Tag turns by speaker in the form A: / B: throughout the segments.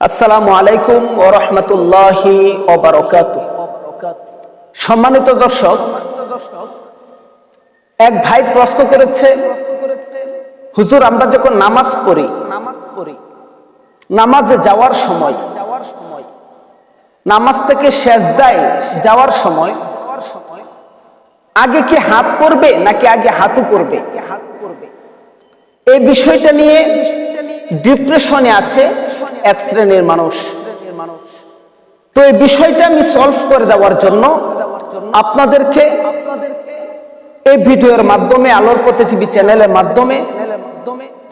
A: আসসালামু আলাইকুম ও রহমতুল্লাহি সম্মানিত দর্শক, এক ভাই প্রশ্ন করেছে, হুজুর, আমরা যখন নামাজ পড়ি নামাজ পড়ি নামাজে যাওয়ার সময় যাওয়ার সময় নামাজ থেকে সেজদায় যাওয়ার সময় যাওয়ার সময় আগে কি হাত পড়বে নাকি আগে হাঁটু পড়বে? হাত পড়বে এই বিষয়টা নিয়ে ডিপ্রেশনে আছে। এক শ্রেণির মানুষ। তো এই বিষয়টা আমি সলভ করে দেওয়ার জন্য আপনাদেরকে এই ভিডিওর মাধ্যমে, আলোর পথে টিভি চ্যানেলের মাধ্যমে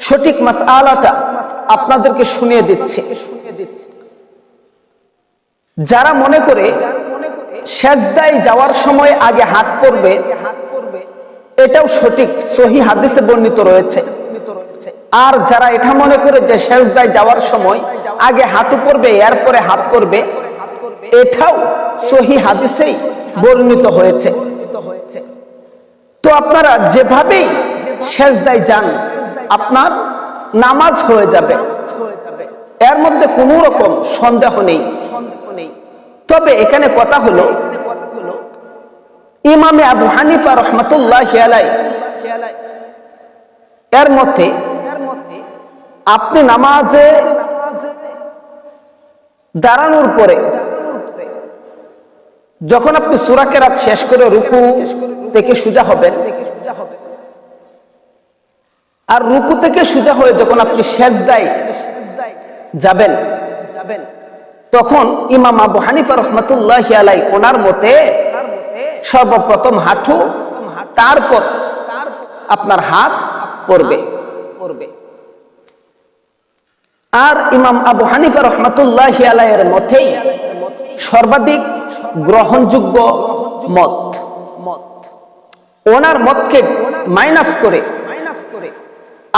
A: সঠিক মাস আলাটা আপনাদেরকে শুনিয়ে দিচ্ছে। যারা মনে করে সেজদায় যাওয়ার সময় আগে হাত পড়বে, এটাও সঠিক, সহি হাদিসে বর্ণিত রয়েছে। আর যারা এটা মনে করে যে সেজদায় যাওয়ার সময় আগে হাঁটু পড়বে, এরপরে হাত পড়বে, এটাও সহি হাদিসেই বর্ণিত হয়েছে। তো আপনারা যেভাবেই সেজদায় যান, আপনার নামাজ হয়ে যাবে। এর মধ্যে কোনো রকম সন্দেহ নেই। তবে এখানে কথা হলো, ইমামে আবু হানিফা রহমতুল্লাহ এর মধ্যে আপনি নামাজে দাঁড়ানোর পরে, যখন আপনি সুরাকে রাত শেষ করে রুকু থেকে সুজা হবেন, আর রুকু থেকে সুজা হয়ে যখন আপনি শেষ দায় যাবেন, তখন ইমাম আবু হানিফা রহমতুল্লাহ আলাই ওনার মতে সর্বপ্রথম হাঁটু, তারপর আপনার হাত পড়বে পড়বে। আর ইমাম আবু হানিফা রহমতুল্লাহ আলাইয়ের মতেই সর্বাধিক গ্রহণযোগ্য মত মত। ওনার মতকে মাইনাস করে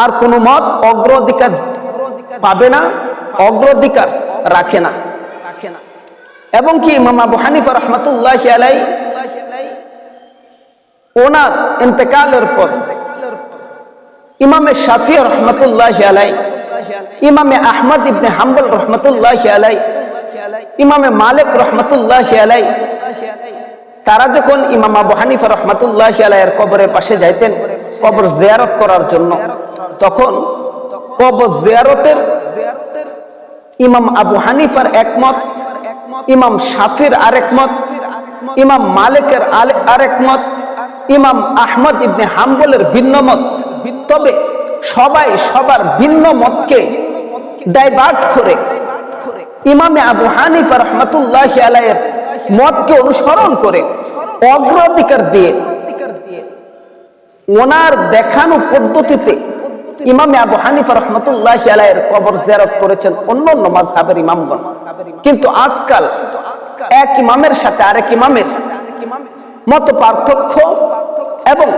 A: আর কোন মত অগ্রাধিকার পাবে না, অগ্রাধিকার রাখে না। এবং কি ইমাম আবু হানিফা রহমতুল্লাহ আলাই ওনার ইন্তেকালের পর ইমামে শাফি রহমতুল্লাহ আলাই ইমামে আহমদ ইবনে হাম্বল রহমতুল্লাহ আলাই ইমামে মালিক রহমতুল্লাহ আলাই তারা যখন ইমাম আবু হানিফা রহমতুল্লাহ আলাইয়ের কবরের পাশে যাইতেন, কবর জিয়ারত করার জন্য, তখন কবর জিয়ারতের ইমাম আবু হানিফার একমত, ইমাম শাফির আরেক মত ইমাম মালিকের আরেক মত ইমাম আহমদ ইবনে হাম্বলের ভিন্ন মত তবে সবাই সবার ভিন্ন মতকে ডাইভার্ট করে। ইমামে আবু হানিফা রহমতুল্লাহ আলাইয়ের মতকে অনুসরণ করে, অগ্রাধিকার দিয়ে। ওনার দেখানো পদ্ধতিতে ইমামে আবু হানিফা রহমতুল্লাহ আলাইয়ের কবর জিয়ারত করেছেন অন্য অন্য মাযহাবের ইমামগণ। কিন্তু আজকাল এক ইমামের সাথে আরেক ইমামের মত পার্থক্য এবং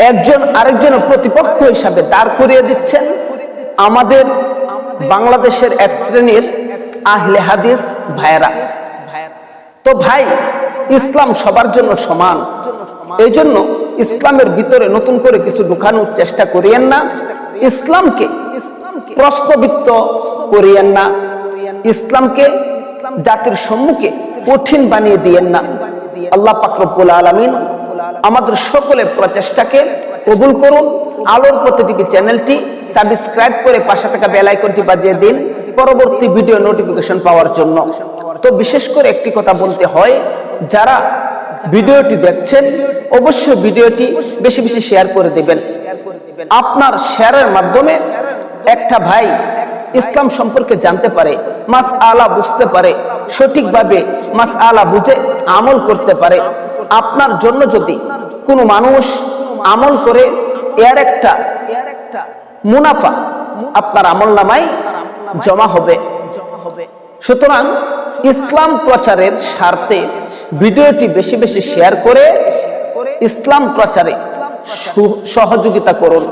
A: একজন আরেকজনের প্রতিপক্ষ হিসাবে দাঁড় করিয়ে দিচ্ছেন আমাদের বাংলাদেশের এক শ্রেণির আহলে হাদিস ভাইরা তো ভাই, ইসলাম সবার জন্য সমান। এই জন্য ইসলামের ভিতরে নতুন করে কিছু ঢুকানোর চেষ্টা করিয়েন না। ইসলামকে প্রশ্নবিত্ত করিয়েন না। ইসলামকে জাতির সম্মুখে কঠিন বানিয়ে দিয়েন না। আল্লাহ পাকরবুল আলমিন আমাদের সকলের প্রচেষ্টাকে কবুল করুন। আলোর টিভি চ্যানেলটি সাবস্ক্রাইব করে পাশে থাকা বেল আইকনটি বাজিয়ে দিন পরবর্তী ভিডিও নোটিফিকেশন পাওয়ার জন্য। তো বিশেষ করে একটি কথা বলতে হয়, যারা ভিডিওটি দেখছেন, অবশ্যই ভিডিওটি বেশি বেশি শেয়ার করে দেবেন। আপনার শেয়ারের মাধ্যমে একটা ভাই ইসলাম সম্পর্কে জানতে পারে মাস আলা বুঝতে পারে, সঠিকভাবে মাস আলা বুঝে আমল করতে পারে। আপনার জন্য যদি কোনো মানুষ আমল করে, এর একটা মুনাফা আপনার আমল নামাই জমা হবে। জমা হবে সুতরাং ইসলাম প্রচারের স্বার্থে ভিডিওটি বেশি বেশি শেয়ার করে ইসলাম প্রচারে সহযোগিতা করুন।